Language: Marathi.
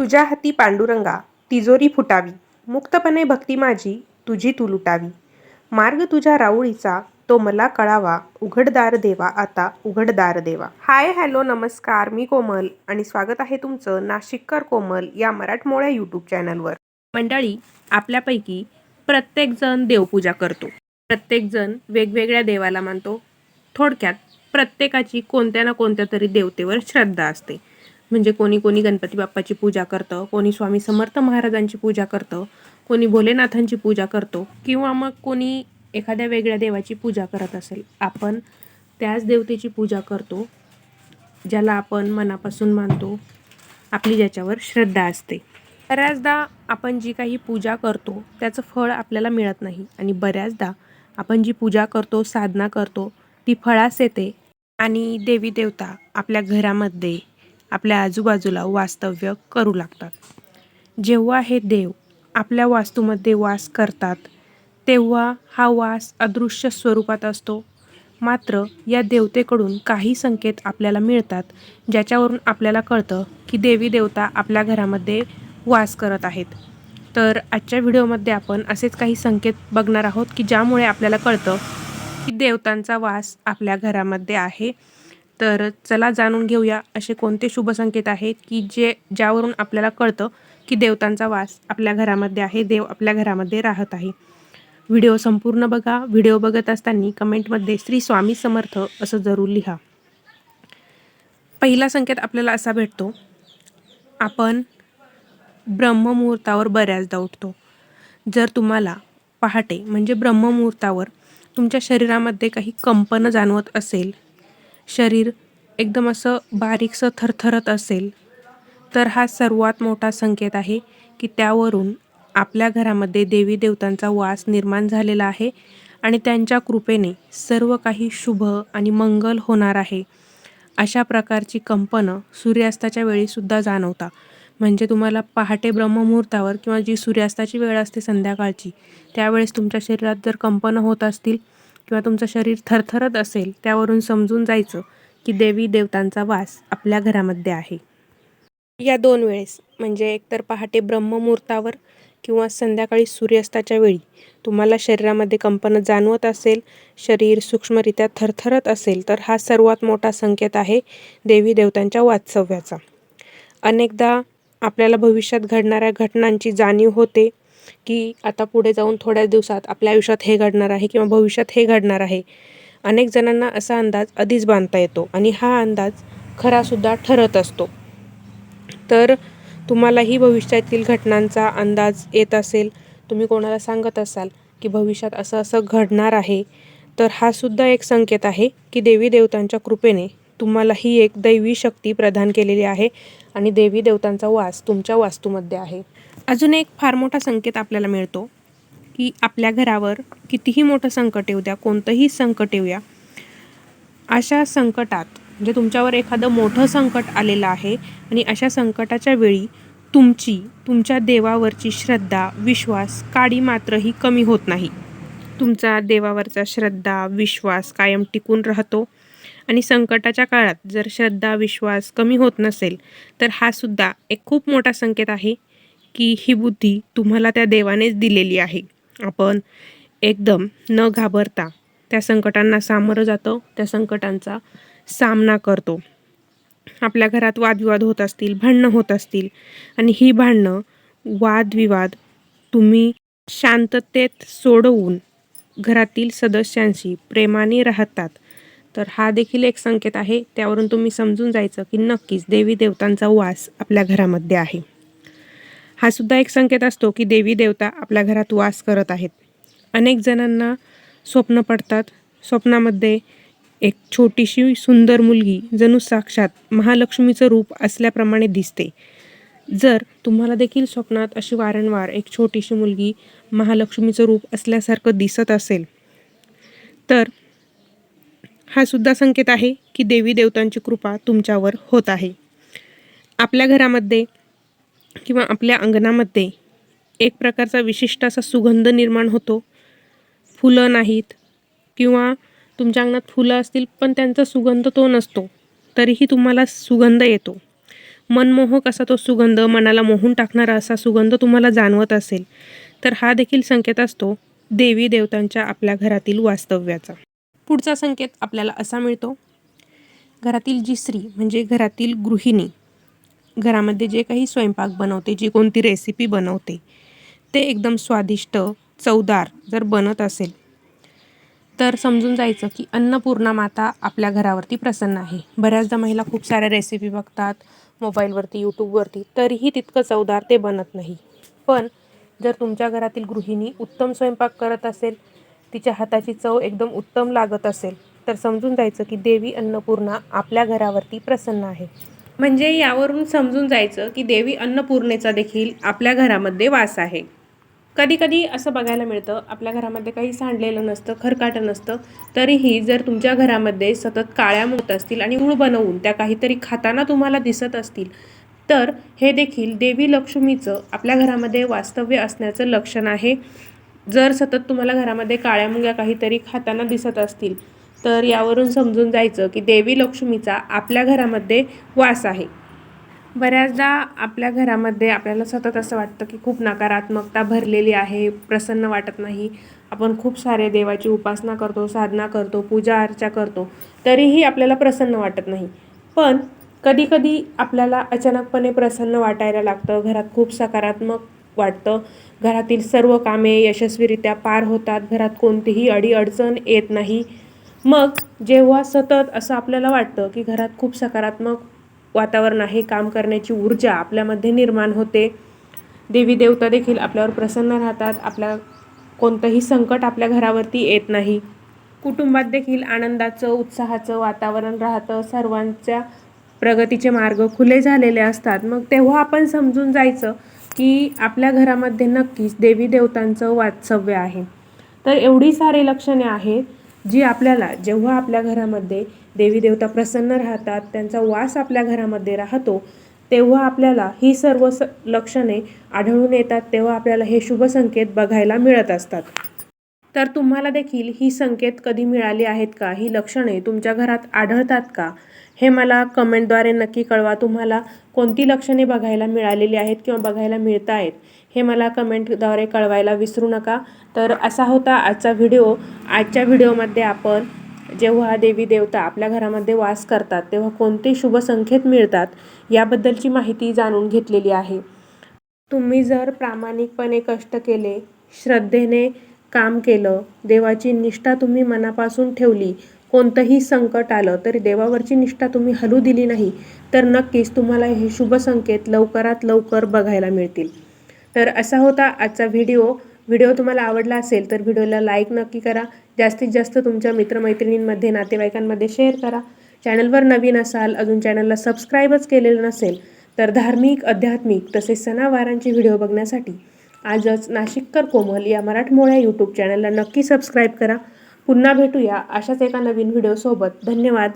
तुझ्या हाती पांडुरंगा तिजोरी फुटावी. मुक्तपणे भक्ती माझी तुझी तू लुटावी. मार्ग तुझ्या राऊळीचा तो मला कळावा. उघडदार देवा आता उघडदार देवा. हाय हॅलो नमस्कार. मी कोमल आणि स्वागत आहे तुमचं नाशिककर कोमल या मराठमोळ्या यूट्यूब चॅनलवर मंडळी आपल्यापैकी प्रत्येकजण देवपूजा करतो. प्रत्येकजण वेगवेगळ्या देवाला मानतो. थोडक्यात प्रत्येकाची कोणत्या ना कोणत्या तरी देवतेवर श्रद्धा असते. म्हणजे कोणी कोणी गणपती बाप्पाची पूजा करतं कोणी स्वामी समर्थ महाराजांची पूजा करतं कोणी भोलेनाथांची पूजा करतो किंवा मग कोणी एखाद्या वेगळ्या देवाची पूजा करत असेल आपण त्याच देवतेची पूजा करतो ज्याला आपण मनापासून मानतो आपली ज्याच्यावर श्रद्धा असते. बऱ्याचदा आपण जी काही पूजा करतो त्याचं फळ आपल्याला मिळत नाही आणि बऱ्याचदा आपण जी पूजा करतो साधना करतो ती फळास येते आणि देवी देवता आपल्या घरामध्ये आपल्या आजूबाजूला वास्तव्य करू लागतात. जेव्हा हे देव आपल्या वास्तूमध्ये वास करतात तेव्हा हा वास अदृश्य स्वरूपात असतो. मात्र या देवतेकडून काही संकेत आपल्याला मिळतात ज्याच्यावरून आपल्याला कळतं की देवी देवता आपल्या घरामध्ये वास करत आहेत. तर आजच्या व्हिडिओमध्ये आपण असेच काही संकेत बघणार आहोत की ज्यामुळे आपल्याला कळतं की देवतांचा वास आपल्या घरामध्ये आहे. तर चला जाणून घेऊया असे कोणते शुभ संकेत आहेत की जे ज्यावरून आपल्याला कळतं की देवतांचा वास आपल्या घरामध्ये आहे देव आपल्या घरामध्ये राहत आहे. व्हिडिओ संपूर्ण बघा. व्हिडिओ बघत असताना कमेंटमध्ये श्री स्वामी समर्थ असं जरूर लिहा. पहिला संकेत आपल्याला असा भेटतो आपण ब्रह्ममुहूर्तावर बऱ्याचदा उठतो. जर तुम्हाला पहाटे म्हणजे ब्रह्ममुहूर्तावर तुमच्या शरीरामध्ये काही कंपनं जाणवत असेल शरीर एकदम असं बारीकसं थरथरत असेल तर हा सर्वात मोठा संकेत आहे की त्यावरून आपल्या घरामध्ये देवी देवतांचा वास निर्माण झालेला आहे आणि त्यांच्या कृपेने सर्व काही शुभ आणि मंगल होणार आहे. अशा प्रकारची कंपनं सूर्यास्ताच्या वेळीसुद्धा जाणवता. म्हणजे तुम्हाला पहाटे ब्रह्ममुहूर्तावर किंवा जी सूर्यास्ताची वेळ असते संध्याकाळची त्यावेळेस तुमच्या शरीरात जर कंपनं होत असतील किंवा तुमचं शरीर थरथरत असेल त्यावरून समजून जायचं की देवी देवतांचा वास आपल्या घरामध्ये आहे. या दोन वेळेस म्हणजे एकतर पहाटे ब्रह्ममुहूर्तावर किंवा संध्याकाळी सूर्यास्ताच्या वेळी तुम्हाला शरीरामध्ये कंपन जाणवत असेल शरीर सूक्ष्मरित्या थरथरत असेल तर हा सर्वात मोठा संकेत आहे देवी देवतांच्या वास्तव्याचा. अनेकदा आपल्याला भविष्यात घडणाऱ्या घटनांची जाणीव होते की आता पुढे जाऊन थोड्या दिवसात आपल्या आयुष्यात हे घडणार आहे किंवा भविष्यात हे घडणार आहे. अनेक जणांना असा अंदाज आधीच बांधता येतो आणि हा अंदाज खरासुद्धा ठरत असतो. तर तुम्हालाही भविष्यातील घटनांचा अंदाज येत असेल तुम्ही कोणाला सांगत असाल की भविष्यात असं असं घडणार आहे तर हा सुद्धा एक संकेत आहे की देवी देवतांच्या कृपेने तुम्हाला ही एक दैवी शक्ती प्रदान केलेली आहे आणि देवी देवतांचा वास तुमच्या वास्तूमध्ये आहे. अजून एक फार मोठा संकेत आपल्याला मिळतो की आपल्या घरावर कितीही मोठं संकट येऊ द्या कोणतंही संकट येऊया अशा संकटात म्हणजे तुमच्यावर एखादं मोठं संकट आलेलं आहे आणि अशा संकटाच्या वेळी तुमची तुमच्या देवावरची श्रद्धा विश्वास काडी मात्रही कमी होत नाही. तुमचा देवावरचा श्रद्धा विश्वास कायम टिकून राहतो आणि संकटाच्या काळात जर श्रद्धा विश्वास कमी होत नसेल तर हा सुद्धा एक खूप मोठा संकेत आहे. की ही बुद्धी तुम्हाला त्या देवानेच दिलेली आहे. आपण एकदम न घाबरता त्या संकटांना सामोरं जातो त्या संकटांचा सामना करतो. आपल्या घरात वादविवाद होत असतील भांडणं होत असतील आणि ही भांडणं वादविवाद तुम्ही शांततेत सोडवून घरातील सदस्यांशी प्रेमाने राहतात. तर हा देखील एक संकेत आहे त्यावरून तुम्ही समजून जायचं की नक्कीच देवी देवतांचा वास आपल्या घरामध्ये आहे. हा सुद्धा एक संकेत असतो की देवी देवता आपल्या घरात वास करत आहेत. अनेक जणांना स्वप्न पडतात. स्वप्नामध्ये एक छोटीशी सुंदर मुलगी जणू साक्षात महालक्ष्मीचं रूप असल्याप्रमाणे दिसते. जर तुम्हाला देखील स्वप्नात अशी वारंवार एक छोटीशी मुलगी महालक्ष्मीचं रूप असल्यासारखं दिसत असेल तर हा सुद्धा संकेत आहे की देवी देवतांची कृपा तुमच्यावर होत आहे. आपल्या घरामध्ये किंवा आपल्या अंगणामध्ये एक प्रकारचा विशिष्ट असा सुगंध निर्माण होतो. फुलं नाहीत किंवा तुमच्या अंगणात फुलं असतील पण त्यांचा सुगंध तो नसतो तरीही तुम्हाला सुगंध येतो. मनमोहक असा तो सुगंध मनाला मोहून टाकणारा असा सुगंध तुम्हाला जाणवत असेल तर हा देखील संकेत असतो देवी देवतांच्या आपल्या घरातील वास्तव्याचा. पुढचा संकेत आपल्याला असा मिळतो. घरातील जी स्त्री म्हणजे घरातील गृहिणी घरामध्ये जे काही स्वयंपाक बनवते जी कोणती रेसिपी बनवते ते एकदम स्वादिष्ट चवदार जर बनत असेल तर समजून जायचं की अन्नपूर्णा माता आपल्या घरावरती प्रसन्न आहे. बऱ्याचदा महिला खूप साऱ्या रेसिपी बघतात मोबाईलवरती यूट्यूबवरती तरीही तितकं चवदार ते बनत नाही. पण जर तुमच्या घरातील गृहिणी उत्तम स्वयंपाक करत असेल तिच्या हाताची चव एकदम उत्तम लागत असेल तर समजून जायचं की देवी अन्नपूर्णा आपल्या घरावरती प्रसन्न आहे. म्हणजे यावरून समजून जायचं की देवी अन्नपूर्णेचा देखील आपल्या घरामध्ये वास आहे. कधी कधी असं बघायला मिळतं आपल्या घरामध्ये काही सांडलेलं नसतं खरकाटं नसतं तरीही जर तुमच्या घरामध्ये सतत काळ्या मोत असतील आणि गुळ बनवून त्या काहीतरी खाताना तुम्हाला दिसत असतील तर हे देखील देवी लक्ष्मीचं आपल्या घरामध्ये वास्तव्य असण्याचं लक्षण आहे. जर सतत तुम्हाला घरामध्ये काळ्या मुंग्या काहीतरी खाताना दिसत असतील तर यावरून समजून जायचं की देवी लक्ष्मीचा आपल्या घरामध्ये वास आहे. बऱ्याचदा आपल्या घरामध्ये आपल्याला सतत असं वाटतं की खूप नकारात्मकता भरलेली आहे प्रसन्न वाटत नाही. आपण खूप सारे देवाची उपासना करतो साधना करतो पूजा अर्चा करतो तरीही आपल्याला प्रसन्न वाटत नाही. पण कधीकधी आपल्याला अचानकपणे प्रसन्न वाटायला लागतं घरात खूप सकारात्मक वाटतं. घरातील सर्व कामे यशस्वीरित्या पार होतात घरात कोणतीही अडीअडचण येत नाही. मग जेव्हा सतत असं आपल्याला वाटतं की घरात खूप सकारात्मक वातावरण आहे काम करण्याची ऊर्जा आपल्यामध्ये निर्माण होते देवी देवता देखील आपल्यावर प्रसन्न राहतात आपल्या कोणतंही संकट आपल्या घरावरती येत नाही. कुटुंबात देखील आनंदाचं उत्साहाचं वातावरण राहतं सर्वांच्या प्रगतीचे मार्ग खुले झालेले असतात. मग तेव्हा आपण समजून जायचं की आपल्या घरामध्ये नक्कीच देवी देवतांचं वास्तव्य आहे. तर एवढी सारी लक्षणे आहेत. जी आपल्याला जेव्हा आपल्या घरामध्ये देवी देवता प्रसन्न राहतात त्यांचा वास आपल्या घरामध्ये राहतो तेव्हा आपल्याला ही सर्व स लक्षणे आढळून येतात तेव्हा आपल्याला हे शुभ संकेत बघायला मिळत असतात. तर तुम्हाला देखील ही संकेत कधी मिळाली आहेत का? ही लक्षणे तुमच्या घरात आढळतात का? हे मला कमेंटद्वारे नक्की कळवा. तुम्हाला कोणती लक्षणे बघायला मिळालेली आहेत किंवा बघायला मिळत आहेत हे मला कमेंटद्वारे कळवायला विसरू नका. तर असा होता आजचा व्हिडिओ. आजच्या व्हिडिओमध्ये आपण जेव्हा देवी देवता आपल्या घरामध्ये वास करतात तेव्हा कोणते शुभ संकेत मिळतात याबद्दलची माहिती जाणून घेतलेली आहे. तुम्ही जर प्रामाणिकपणे कष्ट केले श्रद्धेने काम केलं देवाची निष्ठा तुम्ही मनापासून ठेवली कोणतंही संकट आलं तरी देवावरची निष्ठा तुम्ही हलू दिली नाही तर नक्कीच तुम्हाला हे शुभ संकेत लवकरात लवकर बघायला मिळतील. तर असा होता आजचा व्हिडिओ. व्हिडिओ तुम्हाला आवडला असेल तर व्हिडिओला लाईक नक्की करा. जास्तीत जास्त तुमच्या मित्रमैत्रिणींमध्ये नातेवाईकांमध्ये शेअर करा. चॅनलवर नवीन असाल अजून चॅनलला सबस्क्राईबच केलेलं नसेल तर धार्मिक आध्यात्मिक तसेच सणावारांचे व्हिडिओ बघण्यासाठी आजच नाशिककर कोमल या मराठमोळ्या यूट्यूब चॅनलला नक्की सबस्क्राईब करा. पुन्हा भेटूया अशाच एका नवीन व्हिडिओसोबत धन्यवाद.